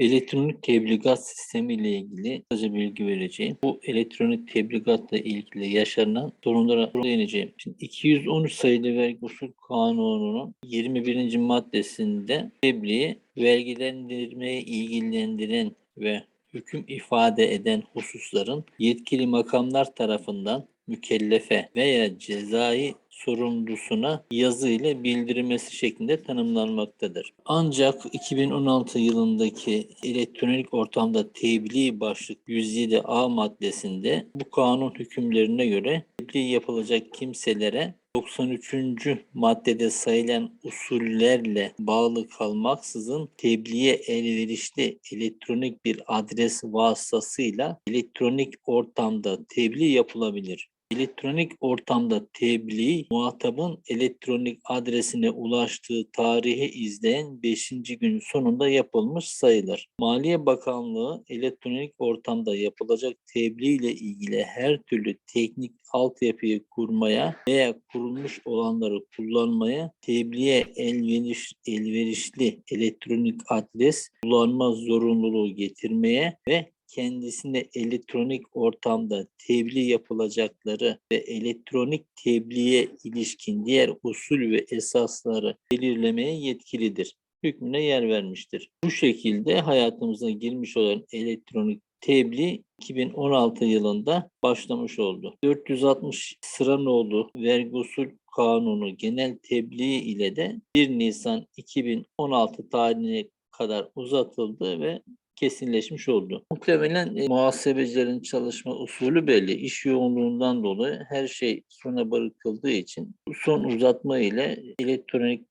Elektronik tebligat sistemi ile ilgili kısaca bilgi vereceğim. Bu elektronik tebligatla ilgili yaşanan sorunlara değineceğim. Şimdi 213 sayılı vergi usul kanununun 21. maddesinde tebliği vergilendirmeye ilgilendiren ve hüküm ifade eden hususların yetkili makamlar tarafından mükellefe veya cezai sorumlusuna yazı ile bildirilmesi şeklinde tanımlanmaktadır. Ancak 2016 yılındaki elektronik ortamda tebliğ başlık 107A maddesinde bu kanun hükümlerine göre tebliğ yapılacak kimselere 93. maddede sayılan usullerle bağlı kalmaksızın tebliğe elverişli elektronik bir adres vasıtasıyla elektronik ortamda tebliğ yapılabilir. Elektronik ortamda tebliğ muhatabın elektronik adresine ulaştığı tarihi izleyen 5. gün sonunda yapılmış sayılır. Maliye Bakanlığı elektronik ortamda yapılacak tebliğ ile ilgili her türlü teknik altyapıyı kurmaya veya kurulmuş olanları kullanmaya tebliğe elveriş, elverişli elektronik adres kullanma zorunluluğu getirmeye ve kendisine elektronik ortamda tebliğ yapılacakları ve elektronik tebliğe ilişkin diğer usul ve esasları belirlemeye yetkilidir. Hükmüne yer vermiştir. Bu şekilde hayatımıza girmiş olan elektronik tebliğ 2016 yılında başlamış oldu. 460 Sıranoğlu Vergi Usul Kanunu genel tebliğ ile de 1 Nisan 2016 tarihine kadar uzatıldı ve kesinleşmiş oldu. Muhtemelen e, muhasebecilerin çalışma usulü belli. İş yoğunluğundan dolayı her şey sona bırakıldığı için son uzatma ile elektronik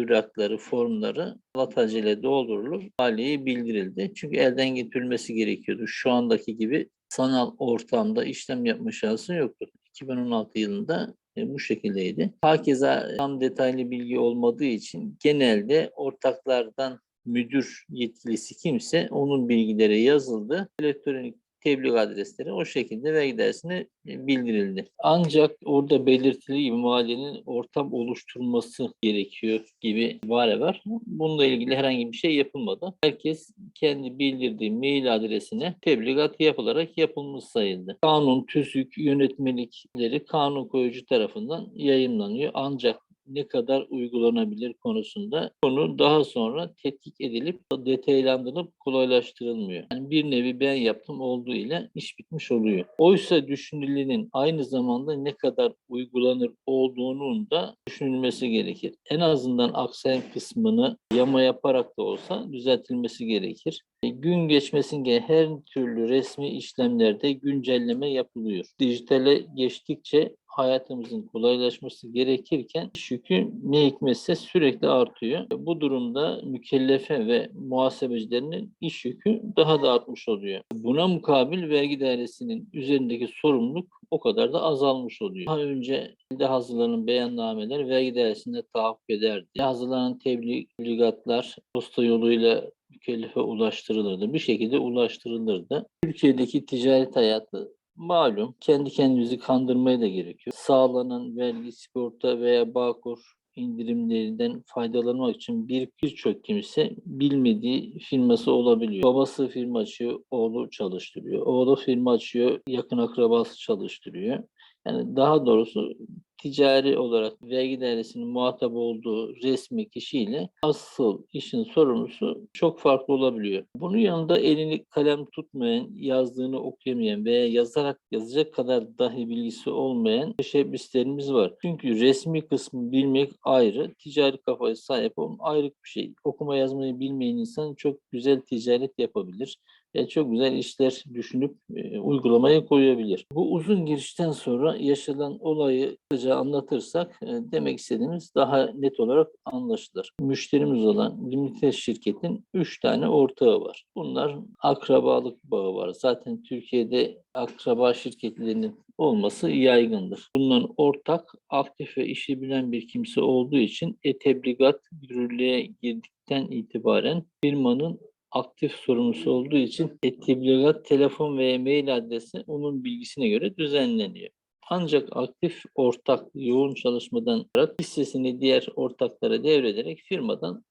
evrakları, formları latacele doldurulup maliye bildirildi. Çünkü elden getirilmesi gerekiyordu. Şu andaki gibi sanal ortamda işlem yapma şansı yoktu. 2016 yılında e, bu şekildeydi. Hakeza tam detaylı bilgi olmadığı için genelde ortaklardan müdür yetkilisi kimse onun bilgileri yazıldı. Elektronik tebliğ adresleri o şekilde vergi dairesine bildirildi. Ancak orada belirtili gibi maliyenin ortam oluşturulması gerekiyor gibi vare var. Bununla ilgili herhangi bir şey yapılmadı. Herkes kendi bildirdiği mail adresine tebligat yapılarak yapılmış sayıldı. Kanun, tüzük, yönetmelikleri kanun koyucu tarafından yayınlanıyor. Ancak ne kadar uygulanabilir konusunda konu daha sonra tetkik edilip detaylandırılıp kolaylaştırılmıyor. Yani bir nevi ben yaptım olduğu ile iş bitmiş oluyor. Oysa düşünülenin aynı zamanda ne kadar uygulanır olduğunun da düşünülmesi gerekir. En azından aksayan kısmını yama yaparak da olsa düzeltilmesi gerekir. E, gün geçmesince her türlü resmi işlemlerde güncelleme yapılıyor. Dijitale geçtikçe hayatımızın kolaylaşması gerekirken iş yükü ne hikmetse sürekli artıyor. Bu durumda mükellefe ve muhasebecilerinin iş yükü daha da artmış oluyor. Buna mukabil vergi dairesinin üzerindeki sorumluluk o kadar da azalmış oluyor. Daha önce elde hazırlanan beyannameler vergi dairesinde tahakkuk ederdi. Hazırlanan tebligatlar posta yoluyla mükellefe ulaştırılırdı. Bir şekilde ulaştırılırdı. Türkiye'deki ticaret hayatı malum kendi kendimizi kandırmaya da gerekiyor. Sağlanan vergi, sigorta veya bağkur indirimlerinden faydalanmak için bir birçok kimse bilmediği firması olabiliyor. Babası firma açıyor, oğlu çalıştırıyor. Oğlu firma açıyor, yakın akrabası çalıştırıyor. Yani daha doğrusu ticari olarak vergi dairesinin muhatap olduğu resmi kişiyle asıl işin sorumlusu çok farklı olabiliyor. Bunun yanında elini kalem tutmayan, yazdığını okuyamayan veya yazarak yazacak kadar dahi bilgisi olmayan teşebbüslerimiz var. Çünkü resmi kısmı bilmek ayrı, ticari kafaya sahip olmak ayrı bir şey. Okuma yazmayı bilmeyen insan çok güzel ticaret yapabilir e, çok güzel işler düşünüp e, uygulamaya koyabilir. Bu uzun girişten sonra yaşanan olayı kısaca anlatırsak e, demek istediğimiz daha net olarak anlaşılır. Müşterimiz olan Limited şirketin 3 tane ortağı var. Bunlar akrabalık bağı var. Zaten Türkiye'de akraba şirketlerinin olması yaygındır. Bunların ortak, aktif ve işi bilen bir kimse olduğu için e-tebligat yürürlüğe girdikten itibaren firmanın aktif sorumlusu olduğu için e telefon ve mail adresi onun bilgisine göre düzenleniyor. Ancak aktif ortak yoğun çalışmadan listesini diğer ortaklara devrederek firmadan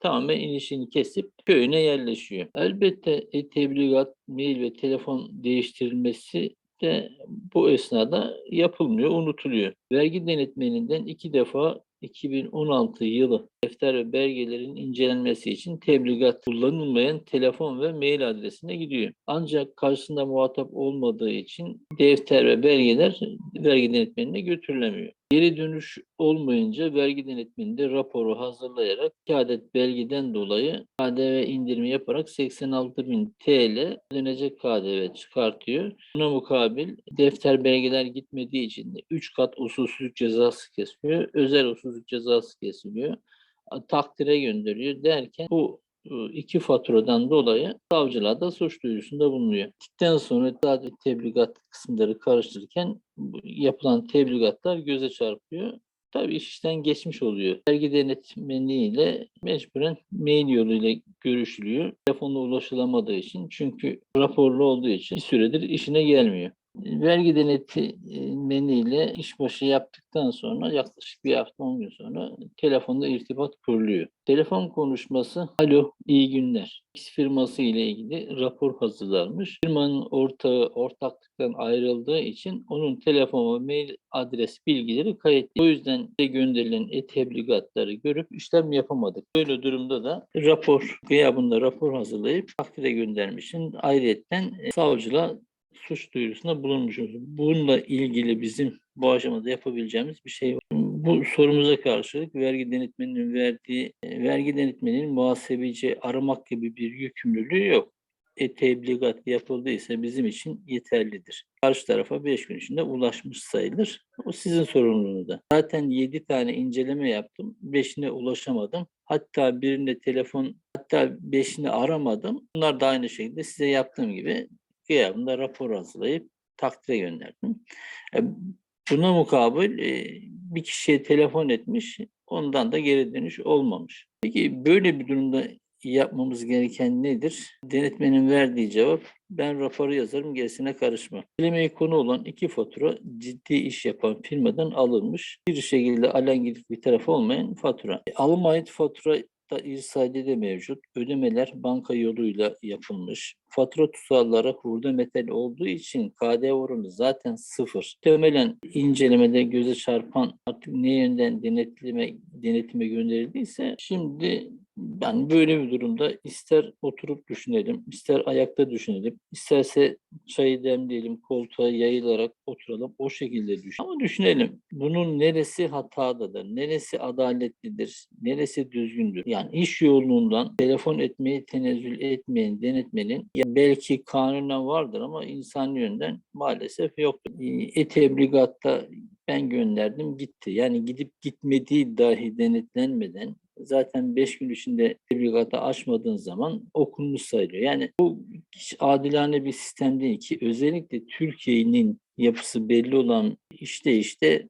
tamamen inişini kesip köyüne yerleşiyor. Elbette e-tebligat, mail ve telefon değiştirilmesi de bu esnada yapılmıyor, unutuluyor. Vergi denetmeninden iki defa 2016 yılı defter ve belgelerin incelenmesi için tebligat kullanılmayan telefon ve mail adresine gidiyor. Ancak karşısında muhatap olmadığı için defter ve belgeler vergi denetmenine götürülemiyor. Geri dönüş olmayınca vergi denetmeninde raporu hazırlayarak adet belgeden dolayı KDV indirimi yaparak 86.000 TL ödenecek KDV çıkartıyor. Buna mukabil defter belgeler gitmediği için de 3 kat usulsüzlük cezası kesiliyor. Özel usulsüzlük cezası kesiliyor. Takdire gönderiyor derken bu e, iki faturadan dolayı savcılığa da suç duyurusunda bulunuyor. Gittikten sonra sadece tebligat kısımları karıştırırken yapılan tebligatlar göze çarpıyor. Tabii iş işten geçmiş oluyor. Vergi denetmeniyle mecburen mail yoluyla görüşülüyor. Telefonla ulaşılamadığı için çünkü raporlu olduğu için bir süredir işine gelmiyor. Vergi denetmeniyle işbaşı yaptıktan sonra yaklaşık bir hafta 10 gün sonra telefonda irtibat kuruluyor. Telefon konuşması alo iyi günler. X firması ile ilgili rapor hazırlanmış. Firmanın ortağı ortaklıktan ayrıldığı için onun telefon ve mail adres bilgileri kayıtlı. O yüzden de gönderilen e-tebligatları görüp işlem yapamadık. Böyle durumda da rapor gıyabında rapor hazırlayıp takdire göndermişsin. Ayrıyetten e, savcılığa suç duyurusunda bulunmuşuz. Bununla ilgili bizim bu aşamada yapabileceğimiz bir şey var. Bu sorumuza karşılık vergi denetmeninin verdiği, e, vergi denetmeninin muhasebeci aramak gibi bir yükümlülüğü yok. E, tebligat yapıldıysa bizim için yeterlidir. Karşı tarafa 5 gün içinde ulaşmış sayılır. O sizin sorumluluğunuzda. Zaten 7 tane inceleme yaptım. 5'ine ulaşamadım. Hatta birinde telefon, hatta 5'ini aramadım. Bunlar da aynı şekilde size yaptığım gibi gıyabında rapor hazırlayıp takdire gönderdim. E, Buna mukabil e, bir kişiye telefon etmiş, ondan da geri dönüş olmamış. Peki böyle bir durumda yapmamız gereken nedir? Denetmenin verdiği cevap, ben raporu yazarım gerisine karışma. Kelimeye konu olan iki fatura ciddi iş yapan firmadan alınmış. Bir şekilde alengirlik bir tarafı olmayan fatura. E, alım ait fatura da irsali de mevcut. Ödemeler banka yoluyla yapılmış. Fatura tutarları hurda metal olduğu için KDV oranı zaten sıfır. Muhtemelen incelemede göze çarpan artık ne yönden denetleme, denetime gönderildiyse şimdi yani böyle bir durumda ister oturup düşünelim, ister ayakta düşünelim, isterse çayı demleyelim, koltuğa yayılarak oturalım, o şekilde düşün. Ama düşünelim, bunun neresi hatadadır, neresi adaletlidir, neresi düzgündür? Yani iş yoğunluğundan telefon etmeyi tenezzül etmeyen denetmenin belki kanunen vardır ama insan yönden maalesef yoktur. E-tebligatta ben gönderdim gitti. Yani gidip gitmediği dahi denetlenmeden zaten 5 gün içinde tebligatı açmadığın zaman okunmuş sayılıyor. Yani bu hiç adilane bir sistem değil ki özellikle Türkiye'nin yapısı belli olan işte işte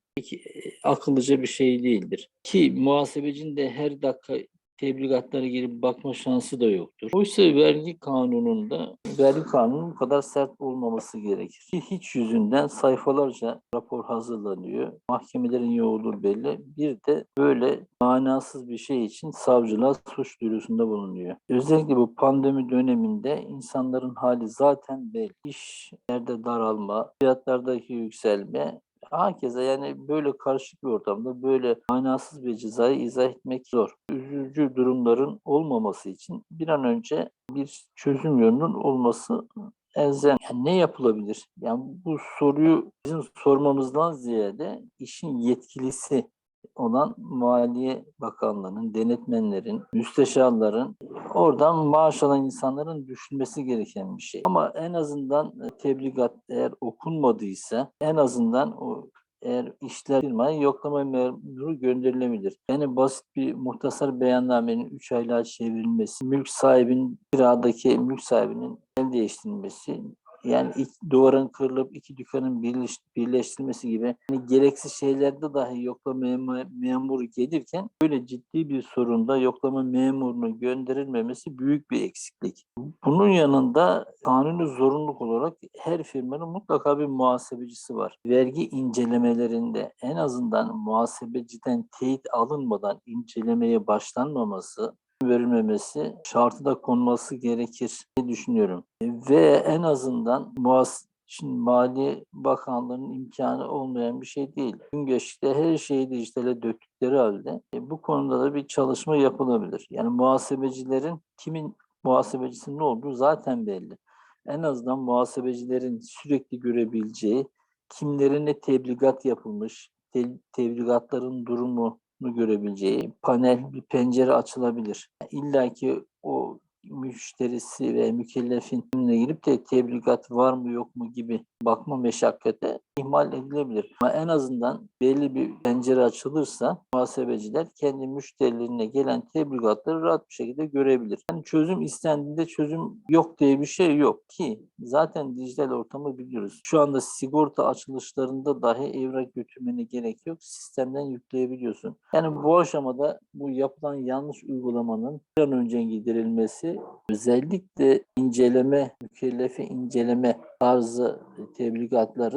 akıllıca bir şey değildir. Ki muhasebecinin de her dakika tebligatlara girip bakma şansı da yoktur. Oysa vergi kanununda vergi kanunun bu kadar sert olmaması gerekir. Ki hiç yüzünden sayfalarca rapor hazırlanıyor. Mahkemelerin yoğunluğu belli. Bir de böyle manasız bir şey için savcılığa suç duyurusunda bulunuyor. Özellikle bu pandemi döneminde insanların hali zaten belli. İşlerde daralma, fiyatlardaki yükselme Herkese yani böyle karışık bir ortamda böyle manasız bir cezayı izah etmek zor. Üzücü durumların olmaması için bir an önce bir çözüm yönünün olması elzem. Yani ne yapılabilir? Yani bu soruyu bizim sormamızdan ziyade işin yetkilisi olan Maliye Bakanlığı'nın, denetmenlerin, müsteşarların, oradan maaş alan insanların düşünmesi gereken bir şey. Ama en azından tebligat eğer okunmadıysa en azından o eğer işler firmaya yoklama memuru gönderilebilir. Yani basit bir muhtasar beyannamenin 3 aylığa çevrilmesi, mülk sahibinin kiradaki mülk sahibinin el değiştirilmesi, yani iki duvarın kırılıp iki dükkanın birleş, birleştirilmesi gibi yani gereksiz şeylerde dahi yoklama memuru gelirken böyle ciddi bir sorunda yoklama memurunun gönderilmemesi büyük bir eksiklik. Bunun yanında kanuni zorunluluk olarak her firmanın mutlaka bir muhasebecisi var. Vergi incelemelerinde en azından muhasebeciden teyit alınmadan incelemeye başlanmaması verilmemesi şartı da konması gerekir diye düşünüyorum. E, Ve en azından muhas Şimdi Mali Bakanlığı'nın imkanı olmayan bir şey değil. Gün geçtikçe her şeyi dijitale döktükleri halde e, bu konuda da bir çalışma yapılabilir. Yani muhasebecilerin kimin muhasebecisinin ne olduğu zaten belli. En azından muhasebecilerin sürekli görebileceği kimlere ne tebligat yapılmış, te- tebligatların durumunu görebileceği panel, bir pencere açılabilir. İlla ki o müşterisi ve mükellefin girip de tebligat var mı yok mu gibi bakma meşakkate ihmal edilebilir. Ama en azından belli bir pencere açılırsa muhasebeciler kendi müşterilerine gelen tebligatları rahat bir şekilde görebilir. Yani çözüm istendiğinde çözüm yok diye bir şey yok ki zaten dijital ortamı biliyoruz. Şu anda sigorta açılışlarında dahi evrak götürmene gerek yok. Sistemden yükleyebiliyorsun. Yani bu aşamada bu yapılan yanlış uygulamanın bir an önce giderilmesi özellikle inceleme, mükellefi inceleme tarzı tebligatların